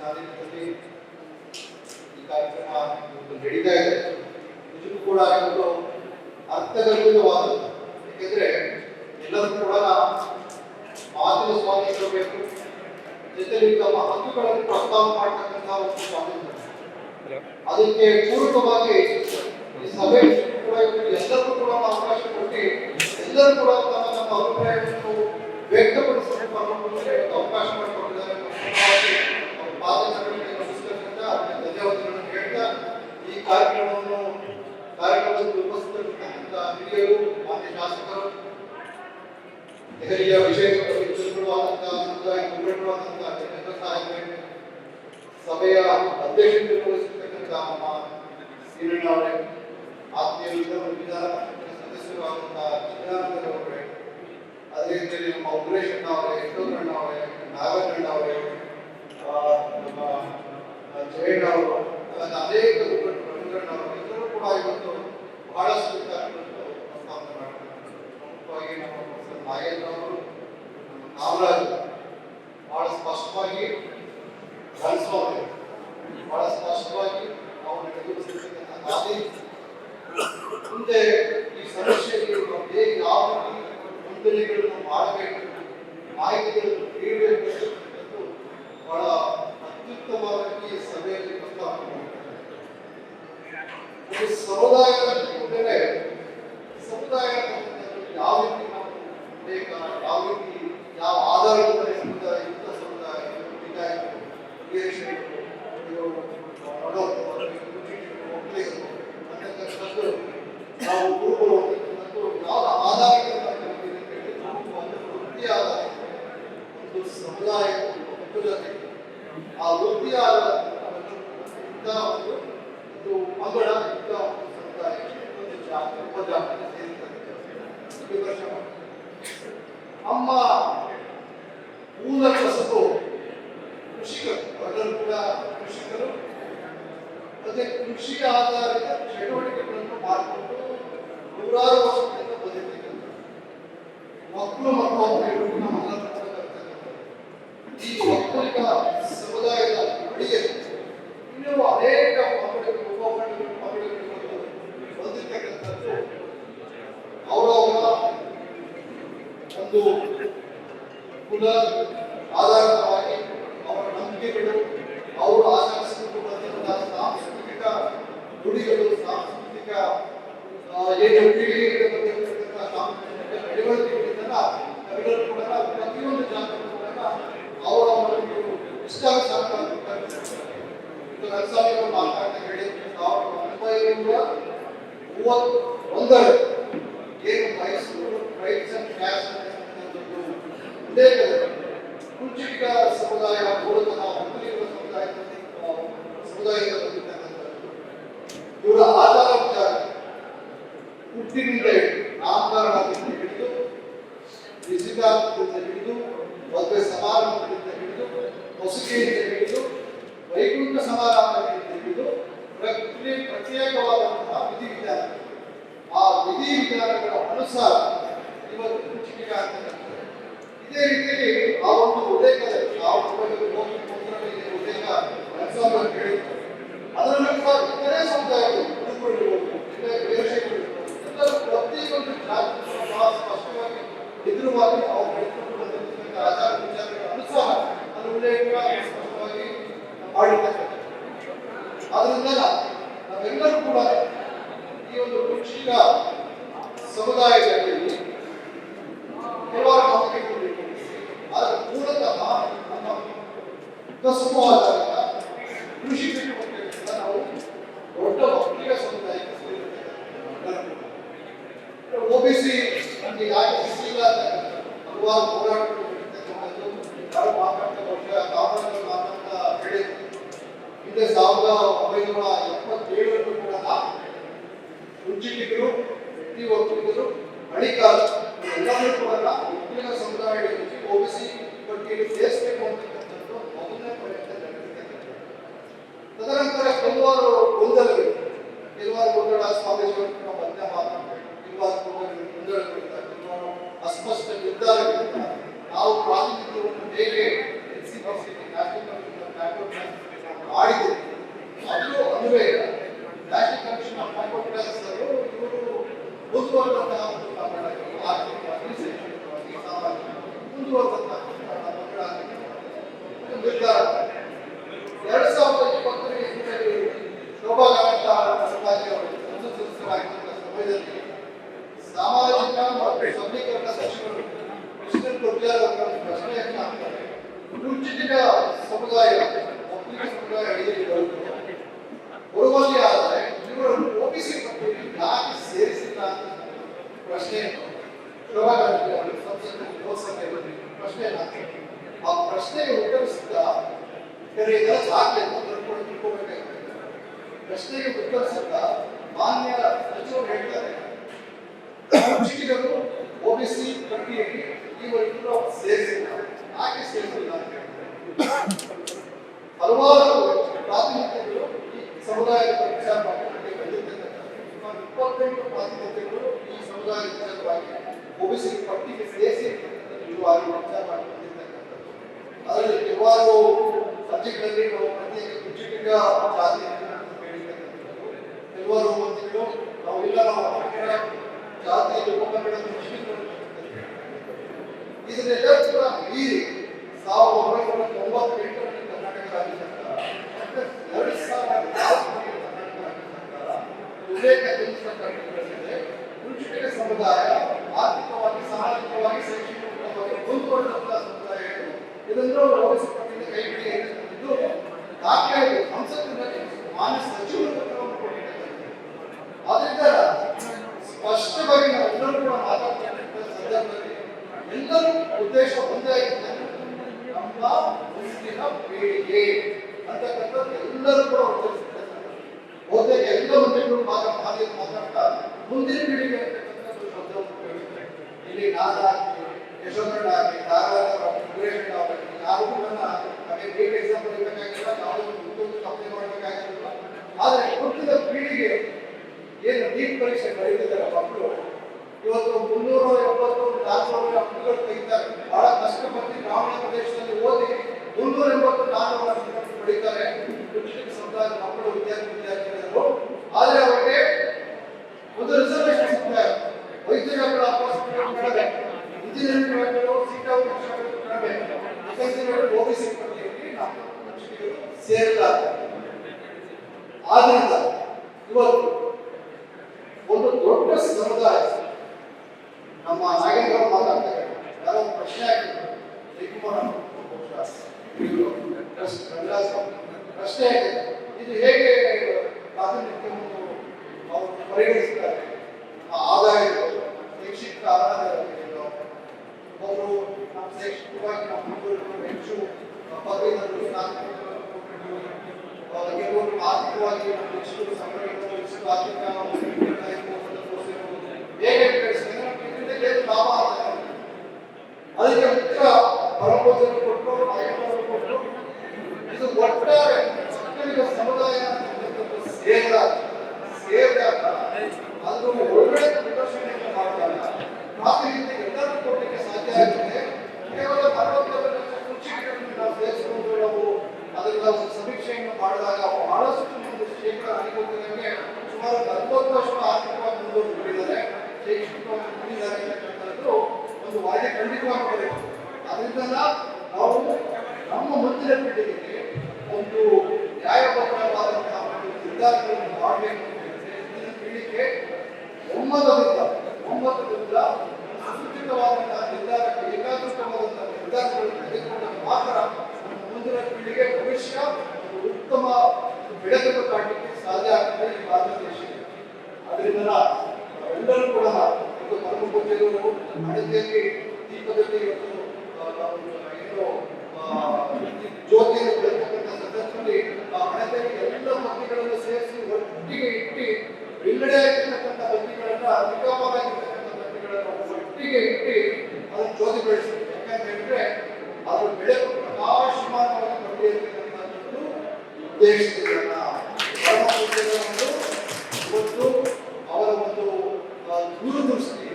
ಸಾನ್ನಿಧ್ಯದಲ್ಲಿ ಈ ಕಾರ್ಯಕ್ರಮ ನಡೀತಾ ಇದೆ. ನಿಜಕ್ಕೂ ಕೂಡ ಇವತ್ತು ಅರ್ಥಗರ್ಭಿತವಾದದ್ದು. ಯಾಕೆಂದ್ರೆ ಎಲ್ಲರೂ ಕೂಡ ಮಾತಿನ ಸ್ವಾತಂತ್ರ್ಯ ಬೇಕು ಜೊತೆಲಿ ತಮ್ಮ ಹಕ್ಕುಗಳನ್ನು ಪ್ರಸ್ತಾವ ಮಾಡತಕ್ಕಂತಹ ಒಂದು ಸ್ವಾತಂತ್ರ್ಯ. ಅದಕ್ಕೆ ಪೂರಕವಾಗಿ ಈ ಸಭೆ ಮುಖಂಡರಾದಂತಹ ಜನರ ಸಾಹೇಬರೇ ಸಭೆಯ ಅಧ್ಯಕ್ಷತೆ ನಮ್ಮ ಅವರೇ, ಆತ್ಮೀಯ ವಿಧಾನ ಸದಸ್ಯರು ಆದಂತಹ ಚಿದಾನಂದ ಅವರೇ, ಅದೇ ನಮ್ಮ ಉಗ್ರೇಶ್ ಅಣ್ಣ ಅವರೇ ನಮ್ಮ ಜಯಣ್ಣ ಅವರು ಅನೇಕ ಅವರು I ನಮ್ಮ ಮೂಲ ಕಸಬು ಕೃಷಿಕರು ಅವರೆಲ್ಲರೂ ಕೂಡ ಕೃಷಿಕರು ಮತ್ತೆ ಕೃಷಿ ಆಧಾರಿತ ಚಟುವಟಿಕೆಗಳನ್ನು ಮಾಡಿಕೊಂಡು ನೂರಾರು ವಿಧಿವಿಧಾನಗಳ ಅನುಸಾರ ಇವತ್ತು ಕುಂಚಿಕೆ ಆಗ್ತಕ್ಕಂಥದ್ದು ಇದೇ ರೀತಿಯಲ್ಲಿ ಆ ಒಂದು ಉಲ್ಲೇಖದಲ್ಲಿ ಮೂವತ್ತೊಂದರಲ್ಲಿ ಇದೆ ಉಲ್ಲೇಖ ಅವರು ಅದರ ನಂತರ ಇತರೆ ಸಮುದಾಯಗಳು ಬಹಳ ಸ್ಪಷ್ಟವಾಗಿ ಎದುರುವಾಗಿ ನಾವು ಬೆಳೆದುಕೊಂಡು ಬಂದಿರತಕ್ಕಂಥ ಆಚಾರ ವಿಚಾರಗಳ ಸ್ಪಷ್ಟವಾಗಿ ಮಾಡಿರ್ತಕ್ಕಂಥದ್ದು. ಆದ್ರಿಂದ ನಾವೆಲ್ಲರೂ ಕೂಡ ಈ ಒಂದು ಕೃಷಿಕ ಸಮುದಾಯದಲ್ಲಿ ಹಲವಾರು ನಂಬಿಕೆಗಳು ಇವೆ. ಆದರೆ ಮೂಲತಃ ನಮ್ಮ ಕಸುಬು ಆಧಾರಿತ ಕೃಷಿ ಚಟುವಟಿಕೆಗಳಿಂದ ನಾವು ದೊಡ್ಡ ಒಕ್ಕಲಿಗ ಸಮುದಾಯಕ್ಕೆ ಸೇರಿರ್ತಕ್ಕಂಥದ್ದು. ಒಬಿಸಿ ನಮಗೆ ಯಾಕೆ ಸಿಕ್ಕಿಲ್ಲ ಅಂತ ಹಲವಾರು ಹೋರಾಟಗಳು ನಡೀತಕ್ಕಂಥದ್ದು ಯಾರು ಮಾತಾಡ್ತಾ ವರ್ಷ ಕಾಮರಾಜರು ಮಾತಾಡ್ತಾ ಹೇಳಿದ್ರು ಹಿಂದೆ ಸಾವಿರದ ಒಂಬೈನೂರ Obrigado. ಅವರ ಪ್ರಶ್ನೆಯನ್ನ ಹಾಕ್ತಾರೆ ಕುಂಚಿಟಿಗ ಸಮುದಾಯ ಸಮುದಾಯ ಅಡಿಯಲ್ಲಿ ಬರುವುದು ಬರುವಲ್ಲಿ ಆದರೆ ಇವರನ್ನು ಪಟ್ಟಿಯಲ್ಲಿ ಯಾಕೆ ಸೇರಿಸಿಲ್ಲ ಅಂತ ಪ್ರಶ್ನೆಯನ್ನು ಶೋಭಾ ಕಾರಂತ ಅವರು ಸಂಸತ್ ಲೋಕಸಭೆಯಲ್ಲಿ ಪ್ರಶ್ನೆಯನ್ನು ಹಾಕ್ತಾರೆ ಆ ಪ್ರಶ್ನೆಗೆ ಉತ್ತರಿಸಿದ ಬೇರೆ ಇದೆಲ್ಲ ಸಾಧ್ಯ ತಿಳ್ಕೊಂಡು ತಿಳ್ಕೊಬೇಕಾಗ್ತದೆ ಪ್ರಶ್ನೆಗೆ ಉತ್ತರಿಸಿದ ಮಾನ್ಯ ಸಚಿವರು ಹೇಳ್ತಾರೆ. ಶಿಕ್ಷಕರು ಒಬಿಸಿ ಪಟ್ಟಿಯಲ್ಲಿ ಈವರೆಗೂ ಸೇರಿಸಿಲ್ಲ ಯಾಕೆ ಸೇರಿಸಿಲ್ಲ ಅಂತ ಹೇಳ್ತಾರೆ ಹಲವಾರು ಪ್ರಾತಿನಿಧ್ಯಗಳು ಈ ಸಮುದಾಯದ ವಿಚಾರ ಮಾಡಿ ಬಂದಿರ್ತಕ್ಕಂಥದ್ದು ಸುಮಾರು ಇಪ್ಪತ್ತೆಂಟು ಪ್ರಾತಿನಿಧ್ಯಗಳು ಈ ಸಮುದಾಯದ ವಿಚಾರವಾಗಿ ಒಬಿಸಿ ಪಟ್ಟಿಗೆ ಸೇರಿಸಿರ್ತಕ್ಕಂಥದ್ದು ಇರುವಾರು ವಿಚಾರ ಮಾಡಿ ಬಂದಿರ್ತಕ್ಕಂಥದ್ದು ಅದರಲ್ಲಿ ಕೆಲವಾರು ಅರ್ಜಿಗಳಲ್ಲಿ ನಾವು ಪ್ರತ್ಯೇಕ ಕುಚಿಟಿಗ ಜಾತಿ ಅಂತ ಹೇಳಿರ್ತಕ್ಕಂಥದ್ದು ಕೆಲವಾರು ಮಂತ್ರಿಗಳು ನಾವು ಇಲ್ಲ ನಾವು ಕನ್ನಡ ಜಾತಿ ಉಪಕನ್ನಡ ಮುಸ್ಲಿಮರು ಇದನ್ನೆಲ್ಲ ಕೂಡ ಮೀರಿ ಸಾವಿರದ ಒಂಬೈನೂರ ತೊಂಬತ್ತೆಂಟರಲ್ಲಿ ಕರ್ನಾಟಕ ರಾಜ್ಯ ಸರ್ಕಾರ ಮತ್ತೆ ಎರಡು ಸಾವಿರದ ನಾಲ್ಕರಲ್ಲಿ ಕರ್ನಾಟಕ ರಾಜ್ಯ ಸರ್ಕಾರ ಉಲ್ಲೇಖ ಕಲ್ಪಿಸಿದೆ ಕುಂಚಿಟಿಗ ಸಮುದಾಯ ಆರ್ಥಿಕವಾಗಿ ಸಾಮಾಜಿಕವಾಗಿ ಶೈಕ್ಷಣಿಕವಾಗಿ ಮುಂದುವರೆದಂತಹ ಸಮುದಾಯಗಳು ಇದನ್ನು ಓದಿಸಿ ಪಟ್ಟಿಯಿಂದ ಕೈ ಬಿಡಿ ಎಂದು ದಾಖಲೆ ಸಂಸತ್ತಿನಲ್ಲಿ ಮಾನ್ಯ ಸಚಿವರು ಪತ್ರವನ್ನು ಕೊಟ್ಟಿದ್ದಾರೆ ಆದ್ರಿಂದ ನಾವೆಲ್ಲರೂ ಕೂಡ ಮಾತಾಡ್ತಿರ್ತಕ್ಕಂಥ ಸಂದರ್ಭದಲ್ಲಿ ಎಲ್ಲರೂ ಉದ್ದೇಶ ಒಂದೇ ಆಗಿದೆ ನಮ್ಮ ಮುಂದಿನ ಪೀಳಿಗೆ ಅಂತಕ್ಕಂಥದ್ದು ಎಲ್ಲರೂ ಕೂಡ ಉದ್ದೇಶಿಸಿದ್ದಾರೆ ಬಹುತೇಕ ಎಲ್ಲ ಮಂತ್ರಿಗಳು ಮಾತ್ರ ಮಾಲಿ ಮಾತಾಡ್ತಾ ಮುಂದಿನ ಪೀಳಿಗೆ ಅಂತಕ್ಕಂಥದ್ದು ಇಲ್ಲಿ ನಾನಾಗಲಿ ಯಶೋಧರಣ ಆಗಲಿ ಸುರೇಶ್ ಆಗಲಿ ಯಾರು ಕೂಡ ಹಾಗೆ ನೀಟ್ ಎಕ್ಸಾಮ್ ಬರೀಬೇಕಾಗಿಲ್ಲ ಯಾವುದೋ ಒಂದು ಅಪ್ಲೈ ಮಾಡಬೇಕಾಗಿಲ್ಲ. ಆದರೆ ಮುಂದಿನ ಪೀಳಿಗೆ ಏನು ನೀಟ್ ಪರೀಕ್ಷೆ ಬರೀತಿದ್ದಾರೆ ಮಕ್ಕಳು? ಇವತ್ತು ಮುನ್ನೂರ ಎಪ್ಪತ್ತು ನಾಲ್ಕುನೂರ ಮಕ್ಕಳು ತೆಗಿತಾರೆ. ಬಹಳ ಕಷ್ಟಪಟ್ಟು ಗ್ರಾಮೀಣ ಪ್ರದೇಶದಲ್ಲಿ ಓದಿ ಮುನ್ನೂರ ಎಂಬತ್ತು ನಾಲ್ಕು ಅಂಕಗಳನ್ನು ಪಡಿತಾರೆ. ಸಮುದಾಯದ ಮಕ್ಕಳು, ವಿದ್ಯಾರ್ಥಿ ವಿದ್ಯಾರ್ಥಿಗಳು ಆದರೆ ಅವರಿಗೆ ಒಂದು ರಿಸರ್ವೇಶನ್ ವೈದ್ಯರುಗಳ ಹಾಸ್ಪಿಟಲ್ ಕಡಿಮೆ ಇಂಜಿನಿಯರಿಂಗ್ಗಳು ಸೀಟ್ ಕಡಿಮೆ ಓಬಿಸಿ ಸೇರಿಲ್ಲ ಆದ್ರಿಂದ ಇವತ್ತು ಒಂದು ದೊಡ್ಡ ಸಮುದಾಯ ನಮ್ಮ ನಾಗೇಂದ್ರ ಅವರು ಮಾತಾಡ್ತಾರೆ ಯಾರೋ ಒಂದು ಪ್ರಶ್ನೆ ಹಾಕಿದ್ರು ಜಯಕುಮಾರ್ ಅವರು ಬಹುಶಃ ಇವ್ರು ಪ್ರಶ್ನೆ ಇದು ಹೇಗೆ ಒಂದು ಅವರು ಪರಿಗಣಿಸ್ತಾರೆ ನಮ್ಮ ಆದಾಯ ಶೈಕ್ಷಣಿಕ ಆಧಾರಗಳು ಅವರು ನಮ್ಮ ಶೈಕ್ಷಣಿಕವಾಗಿ ನಮ್ಮ ಮುಂದುವರಿಕೊಂಡು ಹೆಚ್ಚು ಪದವೀಧರರು ಸ್ನಾತಕೋತ್ತರರು ಕೆಲವರು ಆರ್ಥಿಕವಾಗಿ ಹೆಚ್ಚು ಸಂಘಟನೆಗಳು ಹೆಚ್ಚು ಆರ್ಥಿಕ ಹೇಗೆ ಬೆಳೆಸಿದ್ರೆ ಇದರಿಂದ ಏನು ಲಾಭ ಆಗ್ತದೆ ಅದಕ್ಕೆ ಮುಖ್ಯ ಪರಮೋದನೆ ಕೊಟ್ಟು ನಾಯಕರನ್ನು ಕೊಟ್ಟು ಇದು ಒಟ್ಟಾರೆ ಒಕ್ಕಲಿಗ ಸಮುದಾಯ ಅಂತಕ್ಕಂಥದ್ದು ಸೇರಿದಾಗ ಸೇರಿದಾಗ ಅದು ಒಳ್ಳೆಯ ಪ್ರದರ್ಶನವನ್ನು ಮಾಡಿದಾಗ ಪ್ರಾತಿನಿಧ್ಯ ಎಲ್ಲರೂ ಕೊಡಲಿಕ್ಕೆ ಸಾಧ್ಯ ಆಗಿದೆ ಕೇವಲ ಅರವತ್ತೆರಡು ಲಕ್ಷ ಕುರ್ಚಿಗಳನ್ನು ನಾವು ಸೇರಿಸಿಕೊಂಡು ನಾವು ಅದರಿಂದ ಒಂದು ಸಮೀಕ್ಷೆಯನ್ನು ಮಾಡಿದಾಗ ಬಹಳಷ್ಟು ಒಂದು ಶೇಕಡ ನನಗೆ ಗೊತ್ತಿದ್ದಂಗೆ ಸುಮಾರು ಅರವತ್ತು ವರ್ಷ ಆರ್ಥಿಕವಾಗಿ ಮುಂದುವರಿದಿದ್ದಾರೆ ಶೈಕ್ಷಣಿಕವಾಗಿ ಮುಂದಿದ್ದಾರೆ ಅಂತಕ್ಕಂಥದ್ದು ಒಂದು ವಾದ್ಯ ಖಂಡಿತವಾಗಿ ಬರಬೇಕು ಅದರಿಂದ ನಾವು ನಮ್ಮ ಮುಂದಿನ ಪೀಳಿಗೆಗೆ ಒಂದು ನ್ಯಾಯಬದ್ಧವಾದಂತಹ ಒಂದು ನಿರ್ಧಾರಗಳನ್ನು ಮಾಡಬೇಕು ಮುಂದಿನ ಪೀಳಿಗೆ ಒಮ್ಮತದಿಂದ ಒಮ್ಮತದಿಂದ ಸುಸೂಚಿತವಾದಂತಹ ನಿರ್ಧಾರಕ್ಕೆ ಏಕಾಗ್ರತವಾದಂತಹ ನಿರ್ಧಾರಗಳನ್ನು ತೆಗೆದುಕೊಂಡಾಗ ಮಾತ್ರ ಮುಂದಿನ ಪೀಳಿಗೆ ಭವಿಷ್ಯ ಉತ್ತಮ ಬೆಳಕನ್ನು ಕಾಣಲಿಕ್ಕೆ ಸಾಧ್ಯ ಆಗ್ತದೆ ಈ ಭಾರತ ಅದರಿಂದ ಎಲ್ಲರೂ ಕೂಡ ಒಂದು ಪರಮ ಪೂಜ್ಯರು ಹಣತೆಯಲ್ಲಿ ದೀಪದಲ್ಲಿ ಇವತ್ತು ಏನು ಜ್ಯೋತಿಯನ್ನು ಬೆಳತಕ್ಕಂಥ ಆ ಹಣತೆಯಲ್ಲಿ ಎಲ್ಲ ಬತ್ತಿಗಳನ್ನು ಸೇರಿಸಿ ಒಟ್ಟಿಗೆ ಇಟ್ಟು ಬಿಲ್ಲಡೆ ಆಗಿರ್ತಕ್ಕಂಥ ಬತ್ತಿಗಳನ್ನ ಅಧಿಕವಾಗಿರ್ತಕ್ಕಂಥ ಬತ್ತಿಗಳನ್ನು ಒಟ್ಟಿಗೆ ಇಟ್ಟು ಅದನ್ನು ಜ್ಯೋತಿ ಬೆಳೆಸ್ತೀವಿ ಯಾಕಂತ ಅದರ ಬೆಳೆ ಪ್ರಕಾಶಮಾನವಾಗಿ ಪರಮ ಪೂಜ್ಯರನ್ನು ಇವತ್ತು ಅವರ ಒಂದು ದೂರದೃಷ್ಟಿ,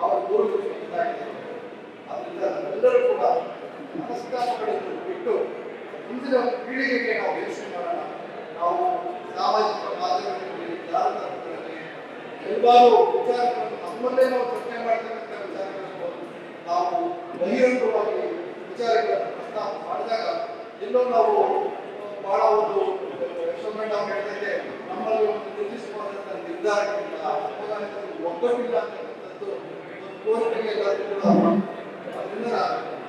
ಅವರ ದೂರದೃಷ್ಟಿ ಇದಾಗಿದೆ. ಅದರಿಂದ ನಾವೆಲ್ಲರೂ ಕೂಡ ಮನಸ್ತಾಪಗಳನ್ನು ಬಿಟ್ಟು ಮುಂದಿನ ಪೀಳಿಗೆಗೆ ನಾವು ಯೋಚನೆ ಮಾಡೋಣ. ನಾವು ಸಾಮಾಜಿಕ ಮಾಧ್ಯಮಗಳಲ್ಲಿ ಜಾಲತಾಣಗಳಲ್ಲಿ ಹಲವಾರು ವಿಚಾರಗಳನ್ನು ನಮ್ಮಲ್ಲೇ ನಾವು ಚರ್ಚೆ ಮಾಡ್ತಕ್ಕಂಥ ವಿಚಾರಗಳನ್ನು ನಾವು ಬಹಿರಂಗವಾಗಿ ವಿಚಾರಗಳನ್ನು ಪ್ರಸ್ತಾಪ ಮಾಡಿದಾಗ ಎಲ್ಲೋ ನಾವು ಬಹಳ ಒಂದು ಯಶೋಮಣ್ಣ ಅವ್ರು ಹೇಳ್ದಂತೆ ನಮ್ಮಲ್ಲಿ ಒಂದು ನಿರ್ದಿಷ್ಟವಾದಂಥ ನಿರ್ಧಾರಗಳಿಲ್ಲ ಸಮುದಾಯದಲ್ಲಿ ಒಗ್ಗಟ್ಟಿಲ್ಲ ಅಂತಕ್ಕಂಥದ್ದು ಒಂದು ಕೋರಿಕೆಗೆ ಎಲ್ಲರೂ ಕೂಡ ಅದರಿಂದ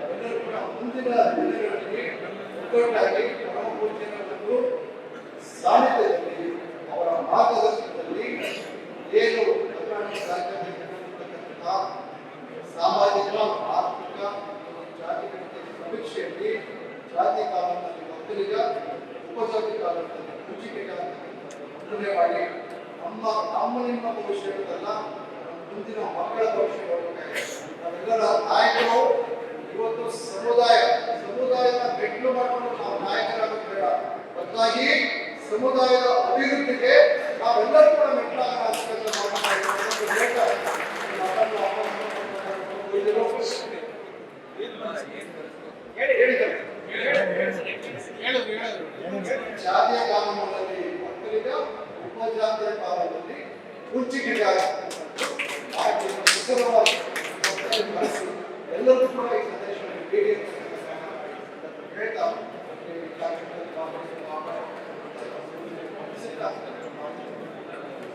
ಎಲ್ಲರೂ ಕೂಡ ಮುಂದಿನ ದಿನಗಳಲ್ಲಿ ಒಗ್ಗಟ್ಟಾಗಿ ಪರಮ ಪೂಜ್ಯರನ್ನು ಸಾನ್ನಿಧ್ಯದಲ್ಲಿ ಅವರ ಮಾರ್ಗದರ್ಶನದಲ್ಲಿ ಏನು ಸಾಮಾಜಿಕ, ಆರ್ಥಿಕ ಜಾತಿ ಸಮೀಕ್ಷೆಯಲ್ಲಿ ಜಾತಿ ಕಾಲದಲ್ಲಿ ಒಕ್ಕಲಿಗ ಉಪಜಾತಿ ಕಾನೂನಲ್ಲಿ ಕುಚಿಕೆಗ ಮಾಡಿ ನಮ್ಮ ನಮ್ಮ ನಿಮ್ಮ ಭವಿಷ್ಯಗಳಲ್ಲ ನಮ್ಮ ಮುಂದಿನ ಮಕ್ಕಳ ಭವಿಷ್ಯವನ್ನು ನಾವೆಲ್ಲರ ನಾಯಕರು, ಇವತ್ತು ಸಮುದಾಯ, ಸಮುದಾಯದ ಮೆಟ್ಲು ಮಾಡಿಕೊಂಡು ನಾವು ನಾಯಕರಾಗೋದು ಬೇಡ ಬದಲಾಗಿ ಸಮುದಾಯದ ಅಭಿವೃದ್ಧಿಗೆ ನಾವೆಲ್ಲರೂ ಕೂಡ ಜಾತಿಯ ಕಾನೂನಿನಲ್ಲಿ ಒಕ್ಕಲಿಗ ಉಪಜಾತಿಯ ಕಾನೂನಲ್ಲಿ ಕುಂಚಿಕೆಗಾಗಿ